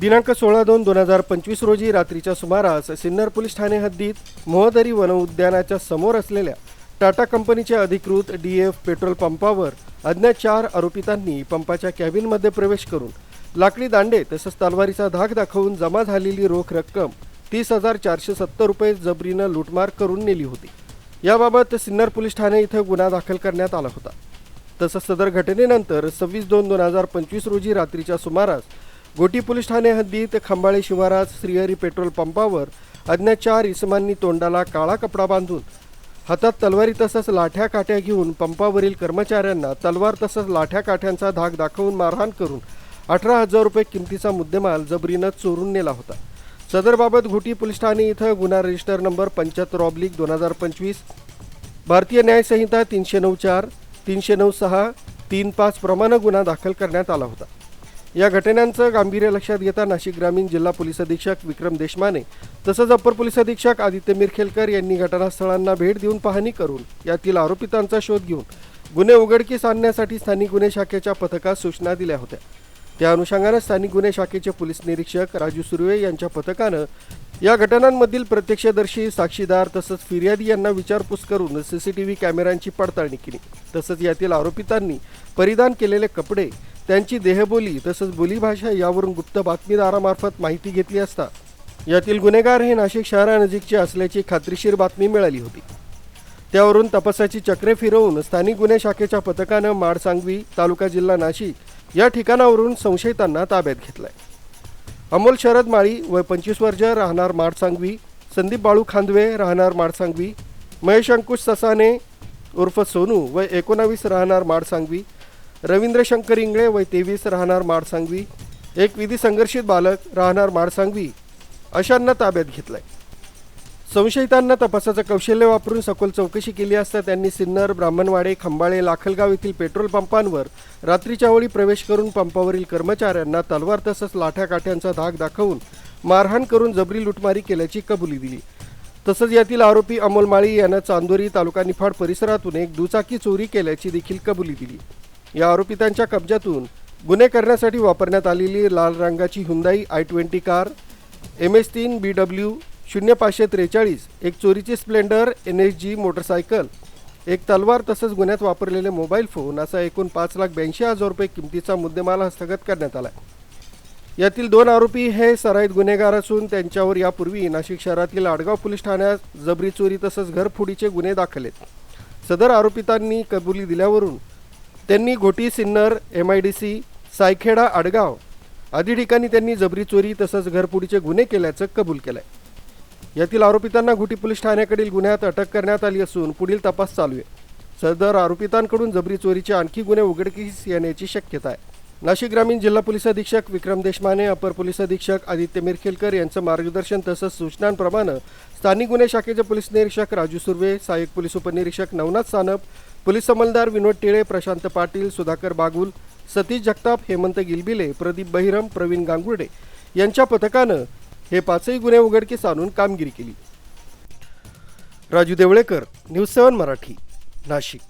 दिनांक सोळा दोन दोन हजार पंचवीस रोजी रात्रीच्या सुमारास सिन्नर पोलीस ठाणे हद्दीत मोहदरी वनउद्यानाच्या समोर असलेल्या टाटा कंपनीच्या अधिकृत डी एफ पेट्रोल पंपावर अज्ञात चार आरोपितांनी पंपाच्या कॅबिनमध्ये प्रवेश करून लाकडी दांडे तसंच तलवारीचा धाक दाखवून जमा झालेली रोख रक्कम तीस हजार चारशे सत्तर रुपये जबरीनं लूटमार करून नेली होती. याबाबत सिन्नर पोलीस ठाणे इथं गुन्हा दाखल करण्यात आला होता. तसंच सदर घटनेनंतर सव्वीस दोन दोन हजार पंचवीस रोजी रात्रीच्या सुमारास गोटी पोलीस ठाणे हद्दीत खंबाळे शिवारात श्रीहरी पेट्रोल पंपावर अज्ञात चार इसमांनी तोंडाला काळा कपडा बांधून हातात तलवारी तसंच लाठ्या काठ्या घेऊन पंपावरील कर्मचाऱ्यांना तलवार तसंच लाठ्या काठ्यांचा धाक दाखवून मारहाण करून अठरा हजार रुपये किमतीचा मुद्देमाल जबरीनं चोरून नेला होता. सदरबाबत घोटी पोलीस ठाणे इथं गुन्हा रजिस्टर नंबर पंच्याहत्तर ऑब्लिक दोन हजार पंचवीस. भारतीय न्यायसंहिता तीनशे नऊ चार तीनशे नऊ सहा तीन पाच प्रमाणे गुन्हा दाखल करण्यात आला होता. या घटनांचं गांभीर्य लक्षात घेता नाशिक ग्रामीण जिल्हा पोलीस अधीक्षक विक्रम देशमाने तसंच अप्पर पोलीस अधीक्षक आदित्य मिरखेलकर यांनी घटनास्थळांना भेट देऊन पाहणी करून यातील आरोपितांचा शोध घेऊन गुन्हे उघडकीस आणण्यासाठी स्थानिक गुन्हे शाखेच्या पथकास सूचना दिल्या होत्या. त्या अनुषंगानं स्थानिक गुन्हे शाखेचे पोलीस निरीक्षक राजू सुर्वे यांच्या पथकानं या घटनांमधील प्रत्यक्षदर्शी साक्षीदार तसंच फिर्यादी यांना विचारपूस करून सीसीटीव्ही कॅमेऱ्यांची पडताळणी केली. तसंच यातील आरोपितांनी परिधान केलेले कपडे त्यांची देहबोली तसंच बोलीभाषा यावरून गुप्त बातमीदारामार्फत माहिती घेतली असता यातील गुन्हेगार हे नाशिक शहरानजीकचे असल्याची खात्रीशीर बातमी मिळाली होती. त्यावरून तपासाची चक्रे फिरवून स्थानिक गुन्हे शाखेच्या पथकानं माडसांगवी तालुका जिल्हा नाशिक या ठिकाणावरून संशयितांना ताब्यात घेतलाय. अमोल शरद माळी वय पंचवीस वर्ष राहणार माडसांगवी. संदीप बाळू खांदवे राहणार माडसांगवी. महेश अंकुश ससाने उर्फ सोनू वय एकोणावीस राहणार माडसांगवी. रवींद्र शंकर इंगळे वय तेवीस राहणार माडसांगवी. एक विधी संघर्षित बालक राहणार माडसांगवी. अशांना ताब्यात घेतलाय. संशयितांना तपासाचं कौशल्य वापरून सखोल चौकशी केली असता त्यांनी सिन्नर ब्राह्मणवाडे खंबाळे लाखलगाव येथील पेट्रोल पंपांवर रात्रीच्या वेळी प्रवेश करून पंपावरील कर्मचाऱ्यांना तलवार तसंच लाठ्या काठ्यांचा धाक दाखवून मारहाण करून जबरी लुटमारी केल्याची कबुली दिली. तसंच यातील आरोपी अमोल माळी यानं चांदोरी तालुका निफाड परिसरातून एक दुचाकी चोरी केल्याची देखील कबुली दिली. या आरोपितांच्या कब्जातून गुन्हे करण्यासाठी वापरण्यात आलेली लाल रंगाची Hyundai I twenty car M S तीन बी डब्ल्यू शून्य पाचशे त्रेचाळीस एक चोरीची Splendor N S G motorcycle एक तलवार तसंच गुन्ह्यात वापरलेले मोबाईल फोन असा एकूण पाच लाख ब्याऐंशी हजार रुपये किमतीचा मुद्देमाल हस्तगत करण्यात आला यातील दोन आरोपी हे सराईत गुन्हेगार असून त्यांच्यावर यापूर्वी नाशिक शहरातील आडगाव पोलीस ठाण्यात जबरी चोरी तसंच घरफोडीचे गुन्हे दाखल आहेत. सदर आरोपितांनी कबुली दिल्यावरून त्यांनी Ghoti Sinnar M I D C Saykheda Adgaon आदी ठिकाणी त्यांनी जबरी चोरी तसंच घरफोडीचे गुन्हे केल्याचं कबूल केलं आहे यातील आरोपितांना घुटी पोलीस ठाण्याकडील गुन्ह्यात अटक करण्यात आली असून पुढील तपास चालू आहे. सदर आरोपितांकडून जबरी चोरीचे आणखी गुन्हे उघडकीस येण्याची शक्यता आहे. नाशिक ग्रामीण जिल्हा पोलीस अधीक्षक विक्रम देशमाने अपर पोलीस अधीक्षक आदित्य मिरखेलकर यांचं मार्गदर्शन तसंच सूचनांप्रमाणे स्थानिक गुन्हे शाखेचे पोलीस निरीक्षक राजू सुर्वे सहाय्यक पोलीस उपनिरीक्षक नवनाथ सानप पोलीस अंमलदार विनोद टिळे प्रशांत पाटील सुधाकर बागुल सतीश जगताप हेमंत गिलबिले प्रदीप बहिरम प्रवीण गांगुर्डे यांच्या पथकानं हे पाचही गुन्हे उघडकीस आणून कामगिरी केली. Raju Deolekar news seven Marathi Nashik.